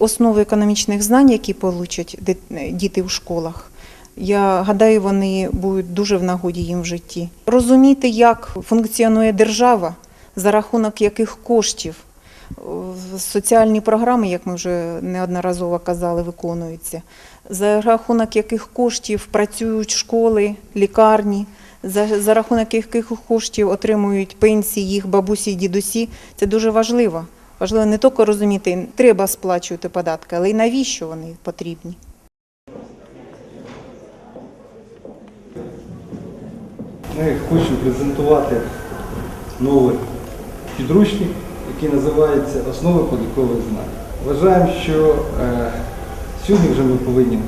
Основи економічних знань, які получать діти в школах, я гадаю, вони будуть дуже в нагоді їм в житті. Розуміти, як функціонує держава, за рахунок яких коштів соціальні програми, як ми вже неодноразово казали, виконуються, за рахунок яких коштів працюють школи, лікарні, за, за рахунок яких коштів отримують пенсії їх бабусі і дідусі. Це дуже важливо. Важливо не тільки розуміти, треба сплачувати податки, але й навіщо вони потрібні. Ми хочемо презентувати новий підручник, який називається Основи податкових знань. Вважаємо, що е, сьогодні вже ми повинні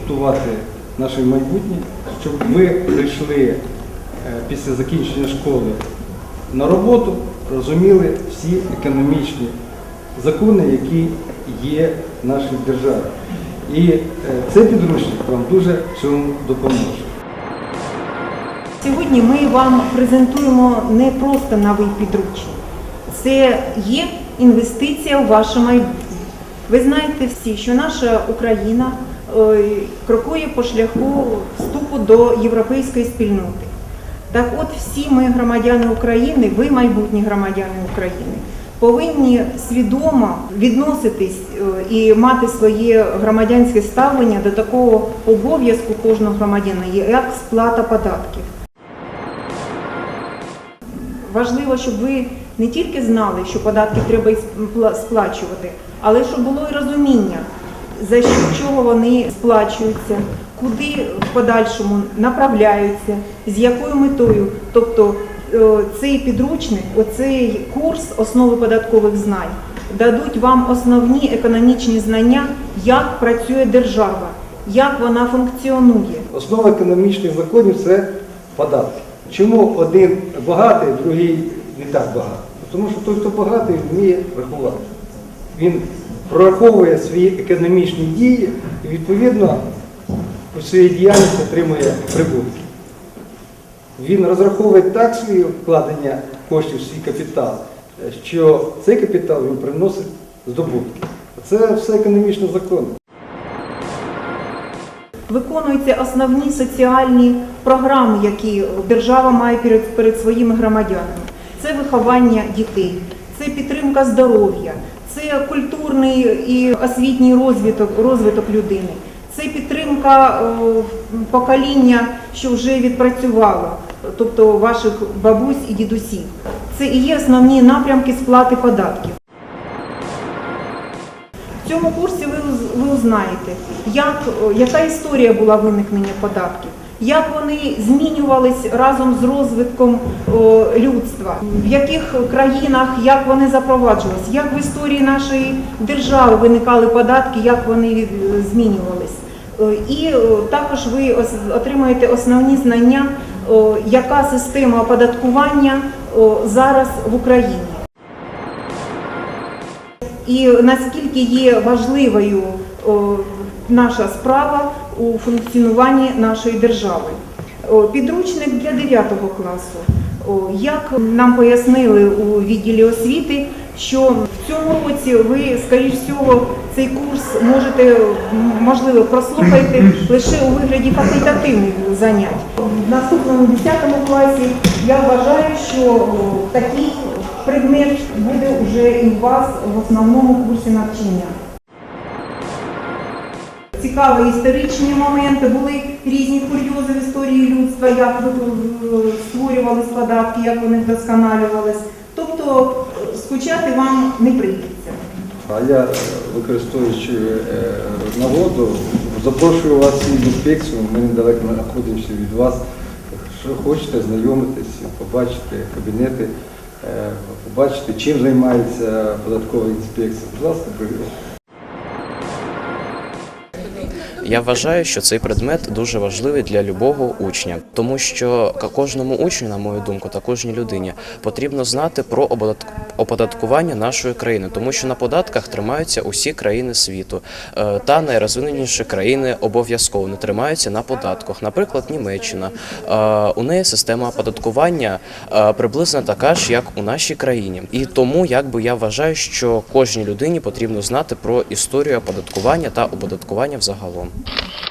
готувати наше майбутнє, щоб ми прийшли е, після закінчення школи на роботу, розуміли всі економічні закони, які є в нашій державі. І е, цей підручник вам дуже цьому допоможе. Сьогодні ми вам презентуємо не просто новий підручник, це є інвестиція у ваше майбутнє. Ви знаєте всі, що наша Україна е, крокує по шляху вступу до європейської спільноти. Так от всі ми громадяни України, ви майбутні громадяни України, повинні свідомо відноситись е, і мати своє громадянське ставлення до такого обов'язку кожного громадянина, як сплата податків. Важливо, щоб ви не тільки знали, що податки треба сплачувати, але щоб було і розуміння, за що чого вони сплачуються, куди в подальшому направляються, з якою метою. Тобто е, цей підручник, оцей курс основи податкових знань дадуть вам основні економічні знання, як працює держава, як вона функціонує. Основа економічних законів це податки. Чому один багатий, другий не так багатий? Тому що той, хто багатий, вміє рахувати. Він прораховує свої економічні дії і відповідно у своїй діяльності отримує прибутки. Він розраховує так свої вкладення коштів, свій капітал, що цей капітал він приносить здобутки. Це все економічні закони. Виконуються основні соціальні програми, які держава має перед, перед своїми громадянами. Це виховання дітей, це підтримка здоров'я, це культурний і освітній розвиток, розвиток людини, це підтримка е, покоління, що вже відпрацювало, тобто ваших бабусь і дідусів. Це і є основні напрямки сплати податків. В цьому курсі ви, ви узнаєте, як, яка історія була виникнення податків, як вони змінювались разом з розвитком о, людства, в яких країнах як вони запроваджувалися, як в історії нашої держави виникали податки, як вони е, змінювались. Е, І також ви отримаєте основні знання, яка система оподаткування зараз в Україні і наскільки є важливою наша справа у функціонуванні нашої держави. Підручник для 9 класу. Як нам пояснили у відділі освіти, що цьому році ви, скоріш всього, цей курс можете, можливо, прослухаєте лише у вигляді факультативних занять. В наступному 10 класі я вважаю, що такий предмет буде вже і у вас в основному курсі навчання. Цікаві історичні моменти, були різні курйози в історії людства, як ви- створювались податки, як вони вдосконалювались. Тобто е, скучати вам не прийдеться. А я, використовуючи е, нагоду, запрошую вас в інспекцію. Ми недалеко знаходимося від вас. Якщо хочете знайомитись, побачити кабінети, е, побачити, чим займається податкова інспекція. Будь ласка, Я вважаю, що цей предмет дуже важливий для любого учня, тому що кожному учню, на мою думку, та кожній людині потрібно знати про оподаткування нашої країни, тому що на податках тримаються усі країни світу, Е, та найрозвиненіші країни обов'язково не тримаються на податках. Наприклад, Німеччина Е, у неї система оподаткування е, приблизно така ж, як у нашій країні, і тому якби я вважаю, що кожній людині потрібно знати про історію оподаткування та оподаткування взагалом. Thank you.